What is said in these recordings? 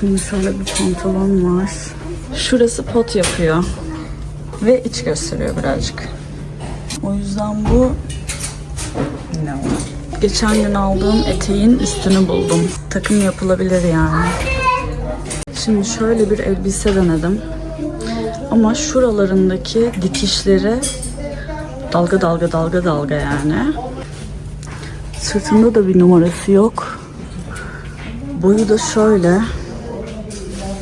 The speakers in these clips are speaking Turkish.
Şimdi şöyle bir pantolon var. Şurası pot yapıyor. Ve iç gösteriyor birazcık. O yüzden bu ne o? Geçen gün aldığım eteğin üstünü buldum. Takım yapılabilir yani. Şimdi şöyle bir elbise denedim. Ama şuralarındaki dikişleri dalga dalga dalga dalga yani. Sırtında da bir numarası yok. Boyu da şöyle.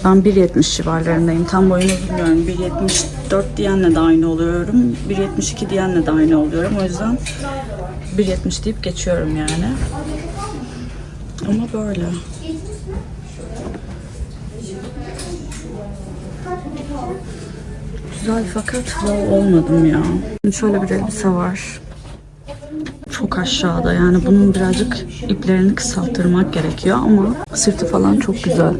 Ben 1.70 civarlarındayım. Tam boyunu bilmiyorum. 1.74 diyenle de aynı oluyorum. 1.72 diyenle de aynı oluyorum. O yüzden 1.70 deyip geçiyorum yani. Ama böyle. Güzel fakat wow olmadım ya. Şöyle bir elbise var. Çok aşağıda yani bunun birazcık iplerini kısalttırmak gerekiyor ama sırtı falan çok güzel.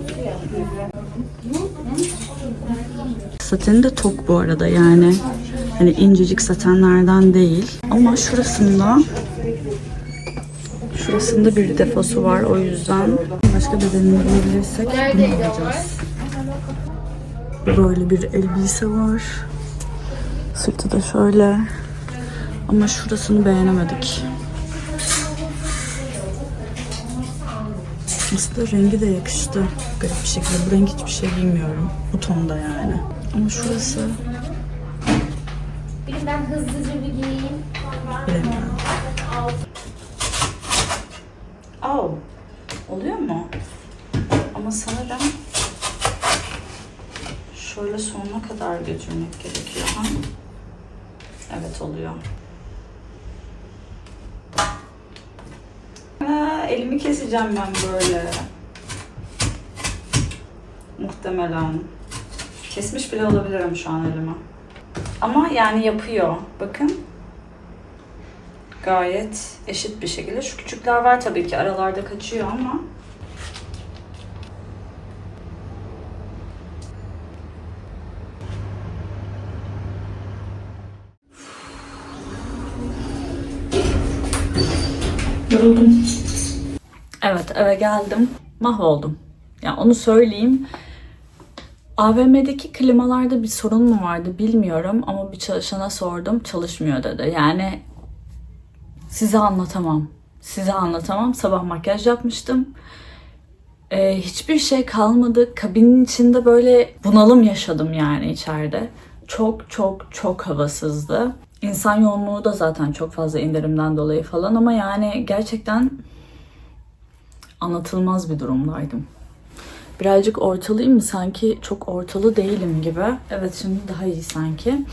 Sateni de tok bu arada yani hani incecik satenlerden değil ama şurasında şurasında bir defosu var o yüzden başka bedenini bulabilirsek bunu alacağız. Böyle bir elbise var. Sırtı da şöyle. Ama şurasını beğenemedik. Aslında rengi de yakıştı. Garip bir şekilde. Bu renk hiçbir şey bilmiyorum. Bu tonda yani. Ama şurası Bir ben hızlıca bir giyeyim. bilemiyorum. Oh. Oluyor mu? Ama sanırım şöyle sonuna kadar götürmek gerekiyor. Ha? Evet oluyor. Aa, elimi keseceğim ben böyle. Muhtemelen. Kesmiş bile olabilirim şu an elimi. Ama yani yapıyor. Bakın. Gayet eşit bir şekilde. Şu küçükler var tabii ki aralarda kaçıyor ama. Yoruldum. Evet eve geldim. Mahvoldum. Ya onu söyleyeyim. AVM'deki klimalarda bir sorun mu vardı bilmiyorum ama bir çalışana sordum çalışmıyor dedi. Yani size anlatamam. Size anlatamam. Sabah makyaj yapmıştım. Ee, hiçbir şey kalmadı. Kabinin içinde böyle bunalım yaşadım yani içeride. Çok çok çok havasızdı. İnsan yoğunluğu da zaten çok fazla indirimden dolayı falan ama yani gerçekten anlatılmaz bir durumdaydım. Birazcık ortalıyım mı? Sanki çok ortalı değilim gibi. Evet şimdi daha iyi sanki.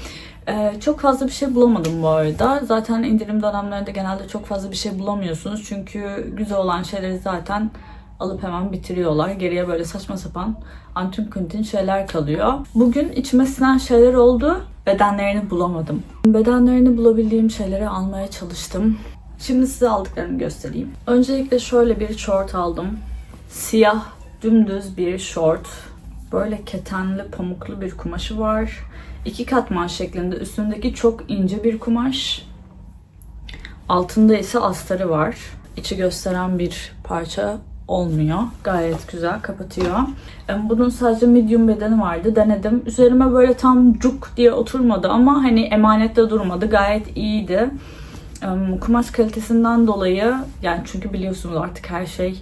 Ee, çok fazla bir şey bulamadım bu arada. Zaten indirim dönemlerinde genelde çok fazla bir şey bulamıyorsunuz. Çünkü güzel olan şeyleri zaten alıp hemen bitiriyorlar. Geriye böyle saçma sapan antin kuntin şeyler kalıyor. Bugün içime sinen şeyler oldu. Bedenlerini bulamadım. Bedenlerini bulabildiğim şeyleri almaya çalıştım. Şimdi size aldıklarımı göstereyim. Öncelikle şöyle bir short aldım. Siyah dümdüz bir short. Böyle ketenli pamuklu bir kumaşı var. İki katman şeklinde üstündeki çok ince bir kumaş. Altında ise astarı var. İçi gösteren bir parça olmuyor. Gayet güzel kapatıyor. Em, Bunun sadece medium bedeni vardı. Denedim. Üzerime böyle tam cuk diye oturmadı ama hani emanette durmadı. Gayet iyiydi. Kumaş kalitesinden dolayı yani çünkü biliyorsunuz artık her şey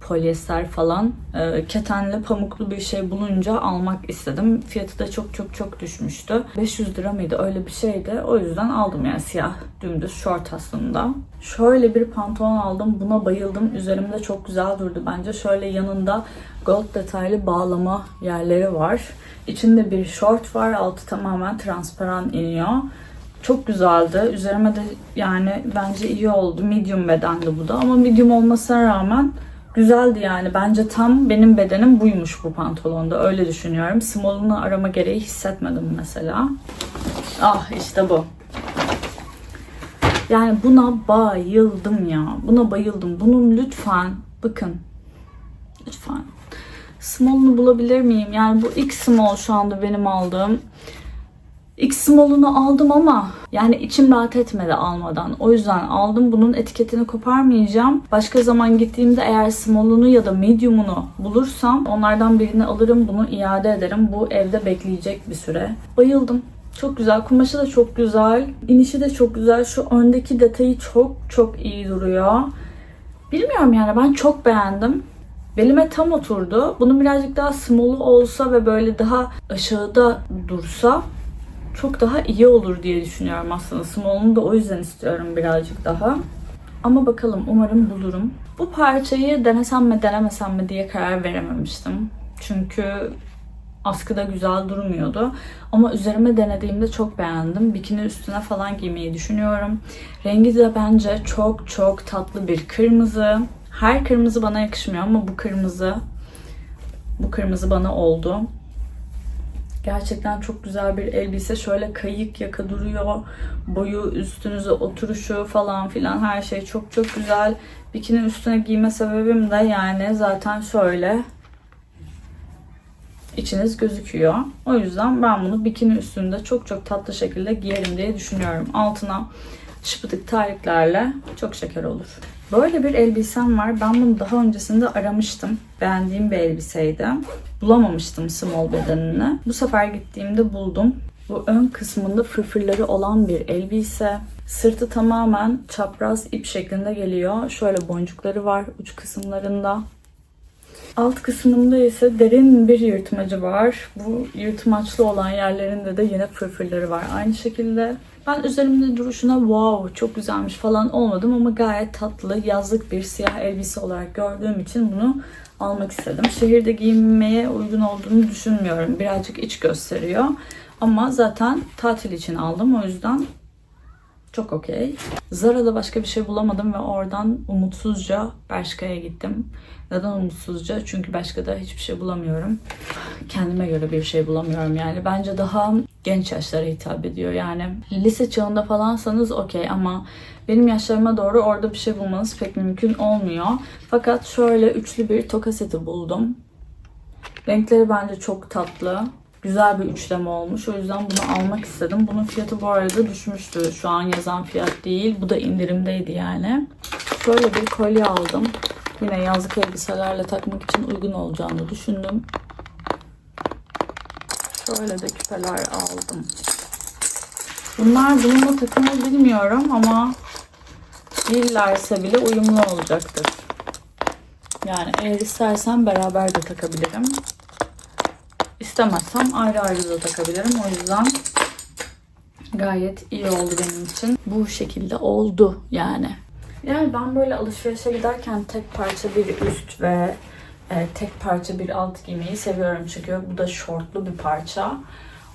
polyester falan e, ketenli pamuklu bir şey bulunca almak istedim. Fiyatı da çok çok çok düşmüştü. 500 lira mıydı öyle bir şeydi. O yüzden aldım yani siyah dümdüz short aslında. Şöyle bir pantolon aldım. Buna bayıldım. Üzerimde çok güzel durdu bence. Şöyle yanında gold detaylı bağlama yerleri var. İçinde bir short var. Altı tamamen transparan iniyor. Çok güzeldi. Üzerime de yani bence iyi oldu. Medium bedendi bu da ama medium olmasına rağmen güzeldi yani. Bence tam benim bedenim buymuş bu pantolonda. Öyle düşünüyorum. Small'unu arama gereği hissetmedim mesela. Ah işte bu. Yani buna bayıldım ya. Buna bayıldım. Bunun lütfen bakın. Lütfen. Small'unu bulabilir miyim? Yani bu ilk small şu anda benim aldığım. X small'unu aldım ama yani içim rahat etmedi almadan. O yüzden aldım. Bunun etiketini koparmayacağım. Başka zaman gittiğimde eğer small'unu ya da medium'unu bulursam onlardan birini alırım. Bunu iade ederim. Bu evde bekleyecek bir süre. Bayıldım. Çok güzel. Kumaşı da çok güzel. İnişi de çok güzel. Şu öndeki detayı çok çok iyi duruyor. Bilmiyorum yani ben çok beğendim. Belime tam oturdu. Bunun birazcık daha small'u olsa ve böyle daha aşağıda dursa çok daha iyi olur diye düşünüyorum aslında. Small'unu da o yüzden istiyorum birazcık daha. Ama bakalım umarım bulurum. Bu parçayı denesem mi denemesem mi diye karar verememiştim. Çünkü askıda güzel durmuyordu. Ama üzerime denediğimde çok beğendim. Bikini üstüne falan giymeyi düşünüyorum. Rengi de bence çok çok tatlı bir kırmızı. Her kırmızı bana yakışmıyor ama bu kırmızı bu kırmızı bana oldu. Gerçekten çok güzel bir elbise. Şöyle kayık yaka duruyor. Boyu üstünüze oturuşu falan filan her şey çok çok güzel. Bikini üstüne giyme sebebim de yani zaten şöyle içiniz gözüküyor. O yüzden ben bunu bikini üstünde çok çok tatlı şekilde giyerim diye düşünüyorum. Altına şıpıdık tariklerle çok şeker olur. Böyle bir elbisem var. Ben bunu daha öncesinde aramıştım. Beğendiğim bir elbiseydi. Bulamamıştım small bedenini. Bu sefer gittiğimde buldum. Bu ön kısmında fırfırları olan bir elbise. Sırtı tamamen çapraz ip şeklinde geliyor. Şöyle boncukları var uç kısımlarında. Alt kısmında ise derin bir yırtmacı var. Bu yırtmaçlı olan yerlerinde de yine fırfırları var. Aynı şekilde ben üzerimde duruşuna wow çok güzelmiş falan olmadım ama gayet tatlı yazlık bir siyah elbise olarak gördüğüm için bunu almak istedim. Şehirde giyinmeye uygun olduğunu düşünmüyorum. Birazcık iç gösteriyor. Ama zaten tatil için aldım o yüzden çok okey. Zara'da başka bir şey bulamadım ve oradan umutsuzca Bershka'ya gittim. Neden umutsuzca? Çünkü Bershka'da hiçbir şey bulamıyorum. Kendime göre bir şey bulamıyorum yani. Bence daha genç yaşlara hitap ediyor. Yani lise çağında falansanız okey ama benim yaşlarıma doğru orada bir şey bulmanız pek mümkün olmuyor. Fakat şöyle üçlü bir toka seti buldum. Renkleri bence çok tatlı. Güzel bir üçleme olmuş. O yüzden bunu almak istedim. Bunun fiyatı bu arada düşmüştü. Şu an yazan fiyat değil. Bu da indirimdeydi yani. Şöyle bir kolye aldım. Yine yazlık elbiselerle takmak için uygun olacağını düşündüm. Şöyle de küpeler aldım. Bunlar bununla takımı bilmiyorum ama değillerse bile uyumlu olacaktır. Yani eğer istersen beraber de takabilirim. İstemezsem ayrı ayrı da takabilirim. O yüzden gayet iyi oldu benim için. Bu şekilde oldu yani. Yani ben böyle alışverişe giderken tek parça bir üst ve e, tek parça bir alt giymeyi seviyorum. Çünkü bu da şortlu bir parça.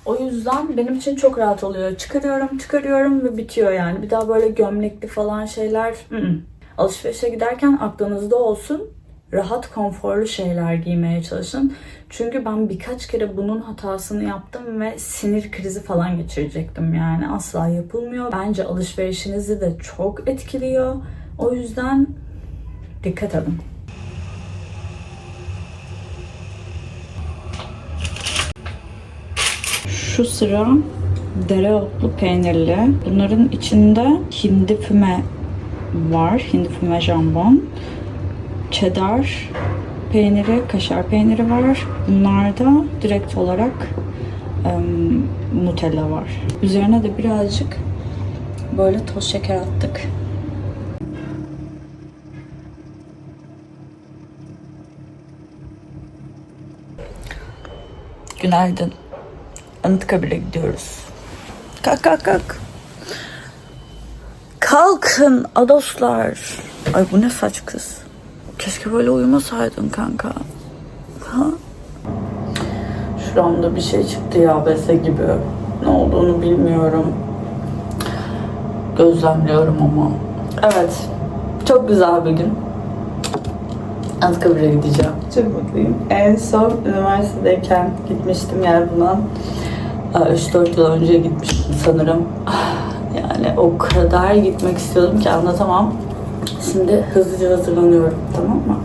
O yüzden benim için çok rahat oluyor. Çıkarıyorum, çıkarıyorum ve bitiyor yani. Bir daha böyle gömlekli falan şeyler. ı-ı. Alışverişe giderken aklınızda olsun rahat, konforlu şeyler giymeye çalışın. Çünkü ben birkaç kere bunun hatasını yaptım ve sinir krizi falan geçirecektim yani. Asla yapılmıyor. Bence alışverişinizi de çok etkiliyor. O yüzden dikkat edin. Şu sıra dereotlu peynirli. Bunların içinde hindi füme var. Hindi füme jambon cheddar peyniri, kaşar peyniri var. Bunlarda direkt olarak em, Nutella var. Üzerine de birazcık böyle toz şeker attık. Günaydın. Anıtkabir'e gidiyoruz. Kalk kalk kalk. Kalkın adoslar. Ay bu ne saç kız. Keşke böyle uyumasaydın kanka. Ha? Şuramda bir şey çıktı ya bese gibi. Ne olduğunu bilmiyorum. Gözlemliyorum ama. Evet. Çok güzel bir gün. Anıtkabir'e gideceğim. Çok mutluyum. En son üniversitedeyken gitmiştim yani bundan 3-4 yıl önce gitmiştim sanırım. Yani o kadar gitmek istiyordum ki anlatamam. Şimdi hızlıca hazırlanıyorum. Tamam mı?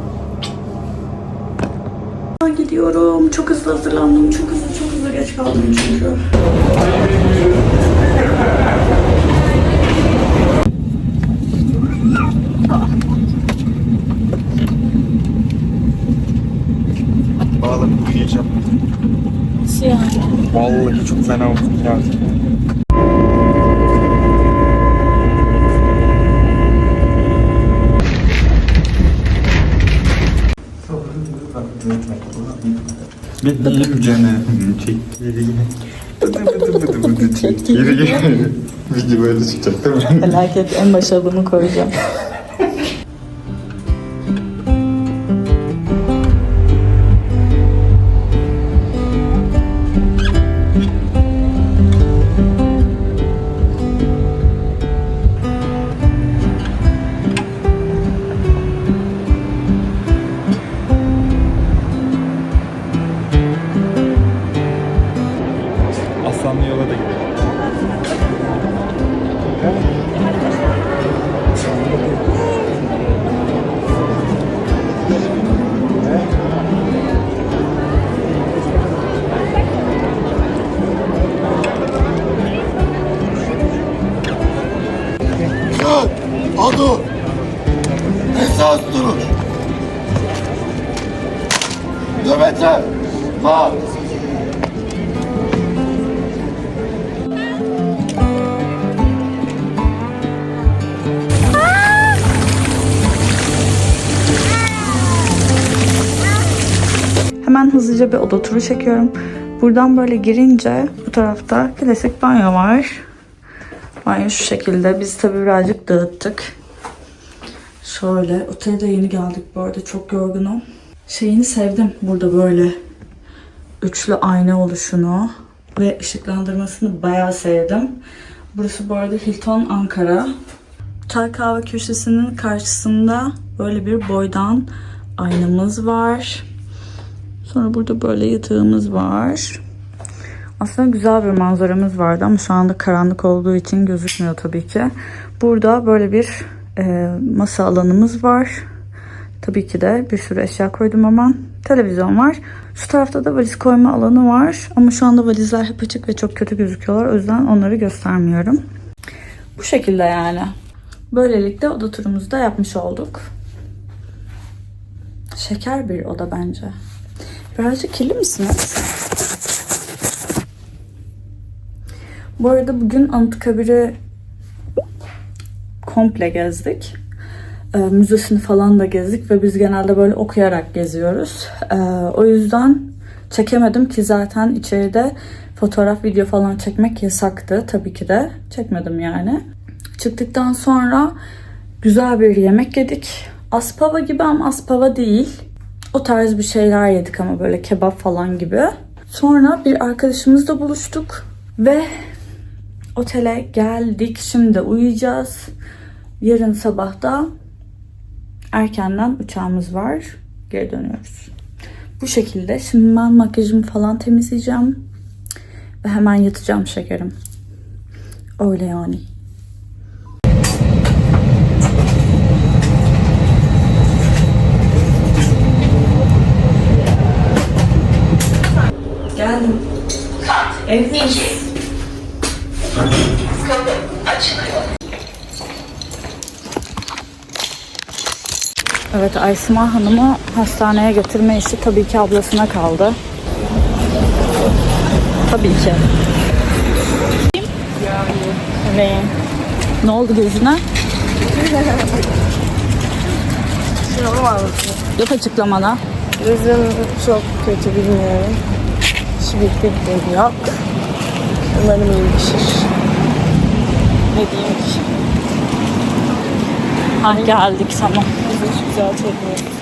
gidiyorum. Çok hızlı hazırlandım. Çok hızlı çok hızlı geç kaldım çünkü. Bağla uyuyacağım. Nasıl yani? Vallahi çok fena oldu ya. Canım çekirge. Çekirge. Video böyle çıkacak değil mi? Felaket en başa bunu koyacağım. Aslanlı yola da gidelim. Adı esas duruş. Nöbete var. Hemen hızlıca bir oda turu çekiyorum. Buradan böyle girince bu tarafta klasik banyo var. Banyo şu şekilde. Biz tabii birazcık dağıttık. Şöyle. Otele de yeni geldik bu arada. Çok yorgunum. Şeyini sevdim. Burada böyle üçlü ayna oluşunu ve ışıklandırmasını bayağı sevdim. Burası bu arada Hilton Ankara. Çay kahve köşesinin karşısında böyle bir boydan aynamız var. Sonra burada böyle yatağımız var. Aslında güzel bir manzaramız vardı ama şu anda karanlık olduğu için gözükmüyor tabii ki. Burada böyle bir e, masa alanımız var. Tabii ki de bir sürü eşya koydum ama televizyon var. Şu tarafta da valiz koyma alanı var. Ama şu anda valizler hep açık ve çok kötü gözüküyorlar. O yüzden onları göstermiyorum. Bu şekilde yani. Böylelikle oda turumuzu da yapmış olduk. Şeker bir oda bence. Birazcık kirli misiniz? Bu arada bugün Anıtkabir'i komple gezdik. Ee, müzesini falan da gezdik ve biz genelde böyle okuyarak geziyoruz. Ee, o yüzden çekemedim ki zaten içeride fotoğraf, video falan çekmek yasaktı. Tabii ki de çekmedim yani. Çıktıktan sonra güzel bir yemek yedik. Aspava gibi ama aspava değil. O tarz bir şeyler yedik ama böyle kebap falan gibi. Sonra bir arkadaşımızla buluştuk ve otele geldik. Şimdi uyuyacağız. Yarın sabah da erkenden uçağımız var. Geri dönüyoruz. Bu şekilde. Şimdi ben makyajımı falan temizleyeceğim. Ve hemen yatacağım şekerim. Öyle yani. Evdeyiz. Evet Aysima Hanım'ı hastaneye götürme işi tabii ki ablasına kaldı. Tabii ki. Ne? Ne oldu gözüne? Yok açıklamada. Gözüm çok kötü bilmiyorum. Hiçbir fikrim yok. Umarım iyileşir. Ne diyeyim ki? Ha geldik tamam. Biz hiç güzel çekmiyoruz.